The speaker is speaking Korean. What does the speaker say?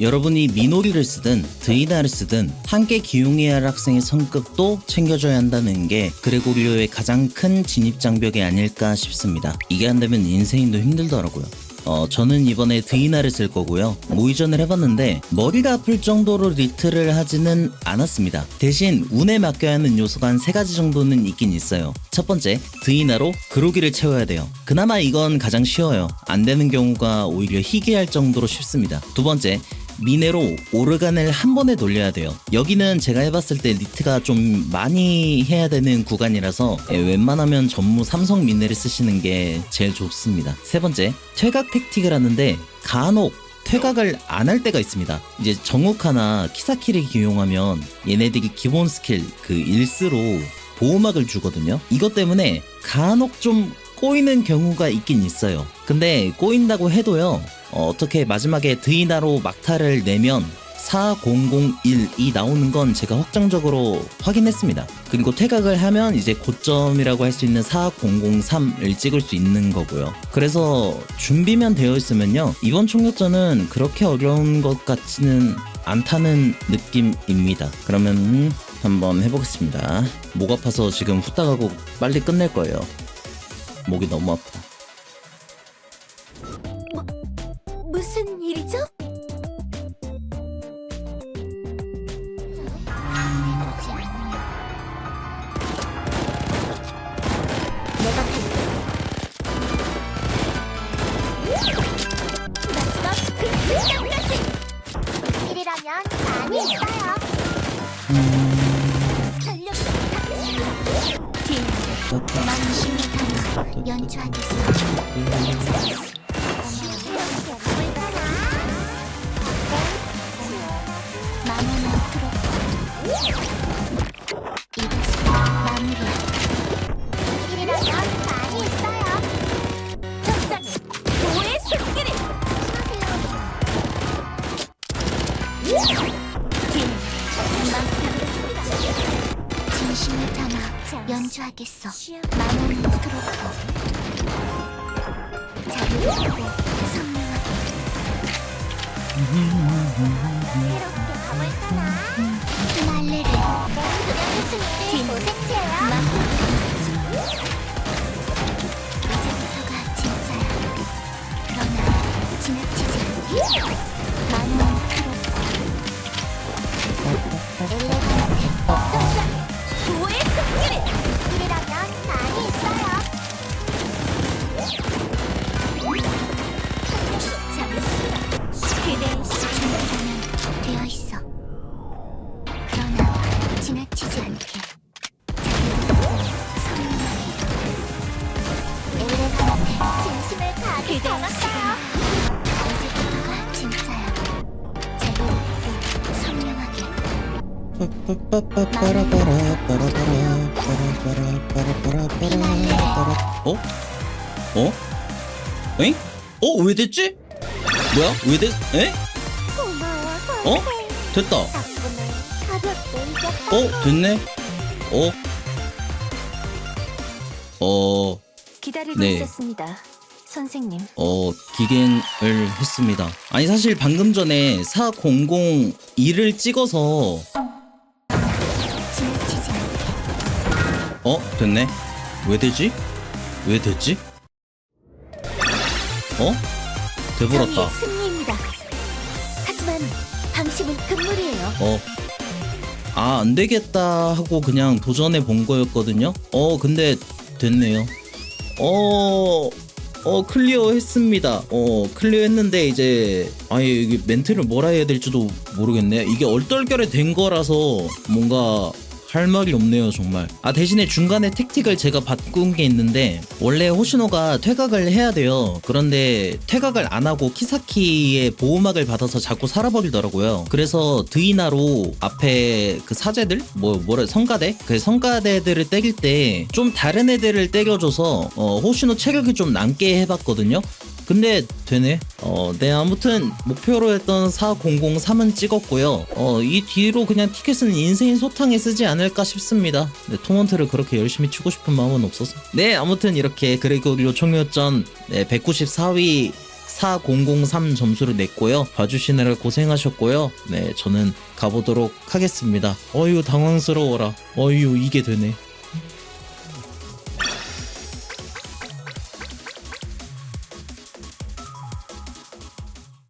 여러분이 미노리를 쓰든 드이나를 쓰든 함께 기용해야 할 학생의 성급도 챙겨줘야 한다는 게 그레고리오의 가장 큰 진입장벽이 아닐까 싶습니다. 이게 안 되면 인생도 힘들더라고요. 어, 저는 이번에 드이나를 쓸 거고요. 모의전을 해봤는데 머리가 아플 정도로 리트를 하지는 않았습니다. 대신 운에 맡겨야 하는 요소가 한 세 가지 정도는 있긴 있어요. 첫 번째, 드이나로 그로기를 채워야 돼요. 그나마 이건 가장 쉬워요. 안 되는 경우가 오히려 희귀할 정도로 쉽습니다. 두 번째, 미네로 오르간을 한 번에 돌려야 돼요. 여기는 제가 해봤을 때 리트가 좀 많이 해야 되는 구간이라서 예, 웬만하면 전무 삼성 미네를 쓰시는 게 제일 좋습니다. 세 번째, 퇴각 택틱을 하는데 간혹 퇴각을 안 할 때가 있습니다. 이제 정욱하나 키사키를 기용하면 얘네들이 기본 스킬 그 일스로 보호막을 주거든요. 이것 때문에 간혹 좀 꼬이는 경우가 있긴 있어요. 근데 꼬인다고 해도요. 어, 떻게 마지막에 드이나로 막타를 내면 4001이 나오는 건 제가 확정적으로 확인했습니다. 그리고 퇴각을 하면 이제 고점이라고 할 수 있는 4003을 찍을 수 있는 거고요. 그래서 준비만 되어 있으면요. 이번 총격전은 그렇게 어려운 것 같지는 않다는 느낌입니다. 그러면 한번 해보겠습니다. 목 아파서 지금 후딱 하고 빨리 끝낼 거예요. 목이 너무 아프다. 무슨 일이죠? 내가 갈게. 마지막 그 순간까지! 많이 있어요. 단어 연주하겠습니다. 진심을 담아 연주하겠어. 마무는 그렇고 자유롭고 선명하게. 새롭게 가볼까나? 날래를. 뒤는 이제부 어? 어? 엥? 어? 왜 됐지? 뭐야? 왜 됐? 에? 어? 됐다. 어? 됐네? 어? 어, 기다리고 네. 있었습니다. 선생님, 어, 기갱을 했습니다. 아니, 사실 방금 전에 4002를 찍어서, 어? 됐네? 왜 되지? 왜 됐지? 어? 돼버렸다. 승리입니다. 하지만 방심은 금물이에요. 어. 아, 안 되겠다 하고 그냥 도전해 본 거였거든요. 어, 근데 됐네요. 어, 어, 클리어 했습니다. 어, 클리어 했는데 이제, 아예 이게 멘트를 뭐라 해야 될지도 모르겠네. 이게 얼떨결에 된 거라서 뭔가 할 말이 없네요, 정말. 아, 대신에 중간에 택틱을 제가 바꾼 게 있는데, 원래 호시노가 퇴각을 해야 돼요. 그런데 퇴각을 안 하고 키사키의 보호막을 받아서 자꾸 살아버리더라고요. 그래서 드이나로 앞에 그 사제들? 뭐, 뭐래, 성가대? 그 성가대들을 때릴 때 좀 다른 애들을 때려줘서, 어, 호시노 체력이 좀 남게 해봤거든요. 근데 되네. 어, 네 아무튼 목표로 했던 4003은 찍었고요. 어, 이 뒤로 그냥 티켓은 인생 소탕에 쓰지 않을까 싶습니다. 네, 토먼트를 그렇게 열심히 치고 싶은 마음은 없어서. 네, 아무튼 이렇게 그레고리오 총요전 네, 194위 4003 점수를 냈고요. 봐주시느라 고생하셨고요. 네, 저는 가보도록 하겠습니다. 어휴, 당황스러워라. 어휴, 이게 되네.